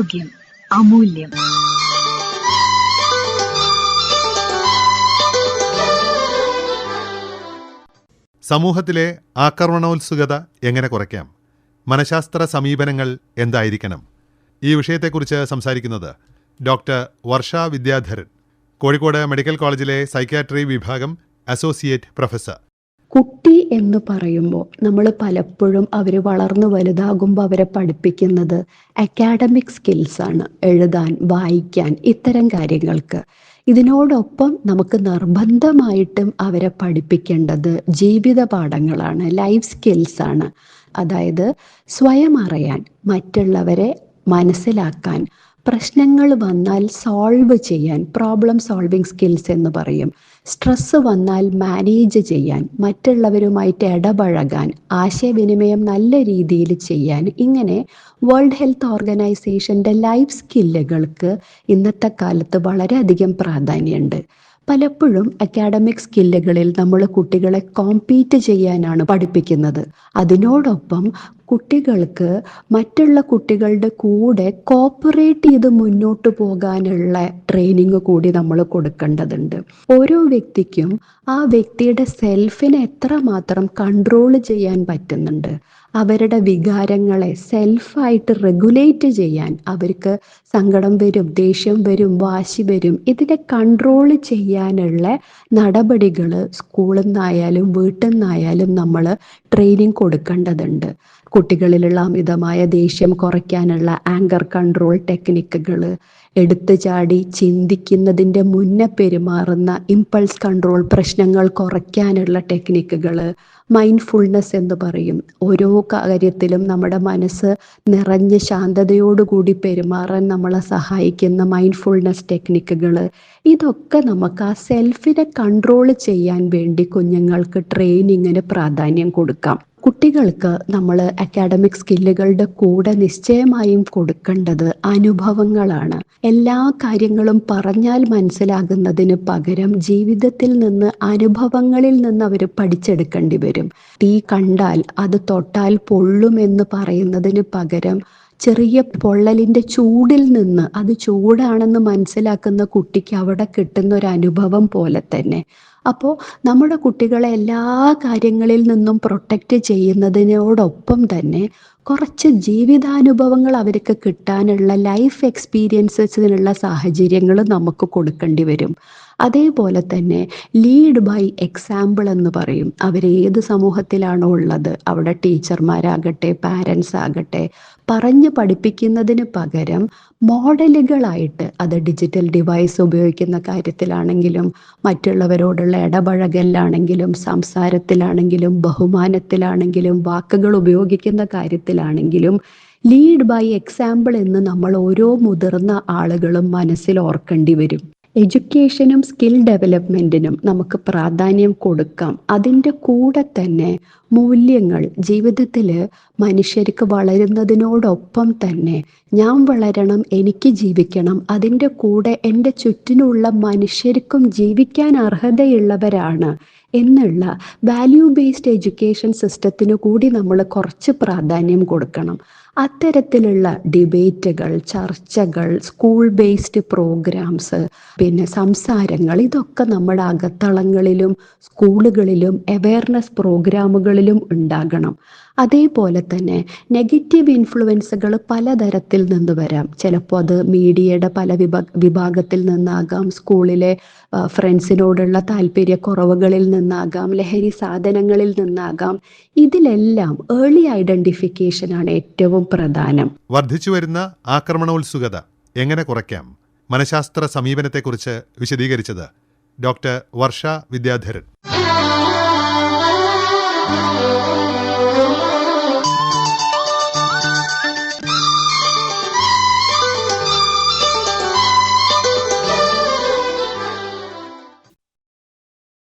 ആരോഗ്യം അമൂല്യം. സമൂഹത്തിലെ ആക്രമണോത്സുകത എങ്ങനെ കുറയ്ക്കാം? മനഃശാസ്ത്ര സമീപനങ്ങൾ എന്തായിരിക്കണം? ഈ വിഷയത്തെക്കുറിച്ച് സംസാരിക്കുന്നത് ഡോക്ടർ വർഷ വിദ്യാധരൻ കോഴിക്കോട് മെഡിക്കൽ കോളേജിലെ സൈക്യാട്രി വിഭാഗം അസോസിയേറ്റ് പ്രൊഫസർ കുട്ടി എന്ന് പറയുമ്പോൾ നമ്മൾ പലപ്പോഴും അവർ വളർന്നു വലുതാകുമ്പോൾ അവരെ പഠിപ്പിക്കുന്നത് അക്കാഡമിക് സ്കിൽസാണ് എഴുതാൻ വായിക്കാൻ ഇത്തരം കാര്യങ്ങൾക്ക്. ഇതിനോടൊപ്പം നമുക്ക് നിർബന്ധമായിട്ടും അവരെ പഠിപ്പിക്കേണ്ടത് ജീവിത പാഠങ്ങളാണ് ലൈഫ് സ്കിൽസാണ് അതായത് സ്വയം അറിയാൻ മറ്റുള്ളവരെ മനസ്സിലാക്കാൻ പ്രശ്നങ്ങൾ വന്നാൽ സോൾവ് ചെയ്യാൻ പ്രോബ്ലം സോൾവിങ് സ്കിൽസ് എന്ന് പറയും. സ്ട്രെസ് വന്നാൽ മാനേജ് ചെയ്യാൻ മറ്റുള്ളവരുമായിട്ട് ഇടപഴകാൻ ആശയവിനിമയം നല്ല രീതിയിൽ ചെയ്യാൻ ഇങ്ങനെ വേൾഡ് ഹെൽത്ത് ഓർഗനൈസേഷന്റെ ലൈഫ് സ്കില്ലുകൾക്ക് ഇന്നത്തെ കാലത്ത് വളരെയധികം പ്രാധാന്യമുണ്ട്. പലപ്പോഴും അക്കാഡമിക് സ്കില്ലുകളിൽ നമ്മൾ കുട്ടികളെ കോമ്പീറ്റ് ചെയ്യാനാണ് പഠിപ്പിക്കുന്നത്. അതിനോടൊപ്പം കുട്ടികൾക്ക് മറ്റുള്ള കുട്ടികളുടെ കൂടെ കോപ്പറേറ്റ് ചെയ്ത് മുന്നോട്ട് പോകാനുള്ള ട്രെയിനിങ് കൂടി നമ്മൾ കൊടുക്കേണ്ടതുണ്ട്. ഓരോ വ്യക്തിക്കും ആ വ്യക്തിയുടെ സെൽഫിനെ എത്രമാത്രം കൺട്രോൾ ചെയ്യാൻ പറ്റുന്നുണ്ട്. അവരുടെ വികാരങ്ങളെ സെൽഫായിട്ട് റെഗുലേറ്റ് ചെയ്യാൻ അവർക്ക് സങ്കടം വരും ദേഷ്യം വരും വാശി വരും. ഇതിനെ കൺട്രോൾ ചെയ്യാനുള്ള നടപടികൾ സ്കൂളിൽ നിന്നായാലും വീട്ടിൽ നിന്നായാലും നമ്മൾ ട്രെയിനിങ് കൊടുക്കേണ്ടതുണ്ട്. കുട്ടികളിലുള്ള അമിതമായ ദേഷ്യം കുറയ്ക്കാനുള്ള ആങ്കർ കൺട്രോൾ ടെക്നിക്കുകൾ എടുത്തു ചാടി ചിന്തിക്കുന്നതിന്റെ മുന്നേ പെരുമാറുന്ന ഇമ്പൾസ് കൺട്രോൾ പ്രശ്നങ്ങൾ കുറയ്ക്കാനുള്ള ടെക്നിക്കുകൾ മൈൻഡ്ഫുൾനെസ് എന്ന് പറയും. ഓരോ കാര്യത്തിലും നമ്മുടെ മനസ്സ് നിറഞ്ഞ ശാന്തതയോടുകൂടി പെരുമാറാൻ നമ്മളെ സഹായിക്കുന്ന മൈൻഡ്ഫുൾനെസ് ടെക്നിക്കുകൾ ഇതൊക്കെ നമുക്ക് ആ സെൽഫിനെ കൺട്രോൾ ചെയ്യാൻ വേണ്ടി കുഞ്ഞുങ്ങൾക്ക് ട്രെയിനിങ്ങിന് പ്രാധാന്യം കൊടുക്കാം. കുട്ടികൾക്ക് നമ്മൾ അക്കാഡമിക് സ്കില്ലുകളുടെ കൂടെ നിശ്ചയമായും കൊടുക്കേണ്ടത് അനുഭവങ്ങളാണ്. എല്ലാ കാര്യങ്ങളും പറഞ്ഞാൽ മനസ്സിലാകുന്നതിന് പകരം ജീവിതത്തിൽ നിന്ന് അനുഭവങ്ങളിൽ നിന്ന് അവർ പഠിച്ചെടുക്കേണ്ടി വരും. തീ കണ്ടാൽ അത് തൊട്ടാൽ പൊള്ളുമെന്ന് പറയുന്നതിന് പകരം ചെറിയ പൊള്ളലിന്റെ ചൂടിൽ നിന്ന് അത് ചൂടാണെന്ന് മനസ്സിലാക്കുന്ന കുട്ടിക്ക് അവിടെ കിട്ടുന്ന ഒരു അനുഭവം പോലെ തന്നെ. അപ്പോൾ നമ്മുടെ കുട്ടികളെ എല്ലാ കാര്യങ്ങളിൽ നിന്നും പ്രൊട്ടക്റ്റ് ചെയ്യുന്നതിനോടൊപ്പം തന്നെ കുറച്ച് ജീവിതാനുഭവങ്ങൾ അവർക്ക് കിട്ടാനുള്ള ലൈഫ് എക്സ്പീരിയൻസസിനുള്ള സാഹചര്യങ്ങൾ നമുക്ക് കൊടുക്കേണ്ടി വരും. അതേപോലെ തന്നെ ലീഡ് ബൈ എക്സാമ്പിൾ എന്ന് പറയും. അവരേത് സമൂഹത്തിലാണോ ഉള്ളത്? അവിടെ ടീച്ചർമാരാകട്ടെ പാരൻസ് ആകട്ടെ പറഞ്ഞ് പഠിപ്പിക്കുന്നതിന് പകരം മോഡലുകളായിട്ട് അത് ഡിജിറ്റൽ ഡിവൈസ് ഉപയോഗിക്കുന്ന കാര്യത്തിലാണെങ്കിലും മറ്റുള്ളവരോടുള്ള ഇടപഴകലിലാണെങ്കിലും സംസാരത്തിലാണെങ്കിലും ബഹുമാനത്തിലാണെങ്കിലും വാക്കുകൾ ഉപയോഗിക്കുന്ന കാര്യത്തിലാണെങ്കിലും ലീഡ് ബൈ എക്സാമ്പിൾ എന്ന് നമ്മൾ ഓരോ മുതിർന്ന ആളുകളും മനസ്സിൽ ഓർക്കേണ്ടി വരും. എഡ്യൂക്കേഷനും സ്കിൽ ഡെവലപ്മെന്റിനും നമുക്ക് പ്രാധാന്യം കൊടുക്കാം. അതിന്റെ കൂടെ തന്നെ മൂല്യങ്ങൾ ജീവിതത്തിൽ മനുഷ്യർക്ക് വളരുന്നതിനോടൊപ്പം തന്നെ ഞാൻ വളരണം എനിക്ക് ജീവിക്കണം അതിന്റെ കൂടെ എന്റെ ചുറ്റിനുള്ള മനുഷ്യർക്കും ജീവിക്കാൻ അർഹതയുള്ളവരാണ് എന്നുള്ള വാല്യൂ ബേസ്ഡ് എഡ്യൂക്കേഷൻ സിസ്റ്റത്തിന് കൂടി നമ്മൾ കുറച്ച് പ്രാധാന്യം കൊടുക്കണം. അത്തരത്തിലുള്ള ഡിബേറ്റുകൾ ചർച്ചകൾ സ്കൂൾ ബേസ്ഡ് പ്രോഗ്രാംസ് പിന്നെ സംസാരങ്ങൾ ഇതൊക്കെ നമ്മുടെ അകത്തളങ്ങളിലും സ്കൂളുകളിലും അവയർനെസ് പ്രോഗ്രാമുകളിലും ഉണ്ടാകണം. അതേപോലെ തന്നെ നെഗറ്റീവ് ഇൻഫ്ലുവൻസുകൾ പലതരത്തിൽ നിന്ന് വരാം. ചിലപ്പോൾ അത് മീഡിയയുടെ പല വിഭാ വിഭാഗത്തിൽ നിന്നാകാം. സ്കൂളിലെ ഫ്രണ്ട്സിനോടുള്ള താല്പര്യക്കുറവുകളിൽ നിന്നാകാം. ലഹരി സാധനങ്ങളിൽ നിന്നാകാം. ഇതിലെല്ലാം ഏർലി ഐഡന്റിഫിക്കേഷനാണ് ഏറ്റവും പ്രധാനം. വർദ്ധിച്ചു വരുന്ന ആക്രമണോത്സുകത എങ്ങനെ കുറയ്ക്കാം? മനഃശാസ്ത്ര സമീപനത്തെക്കുറിച്ച് വിശദീകരിച്ചത് ഡോക്ടർ വർഷ വിദ്യാധരൻ. Música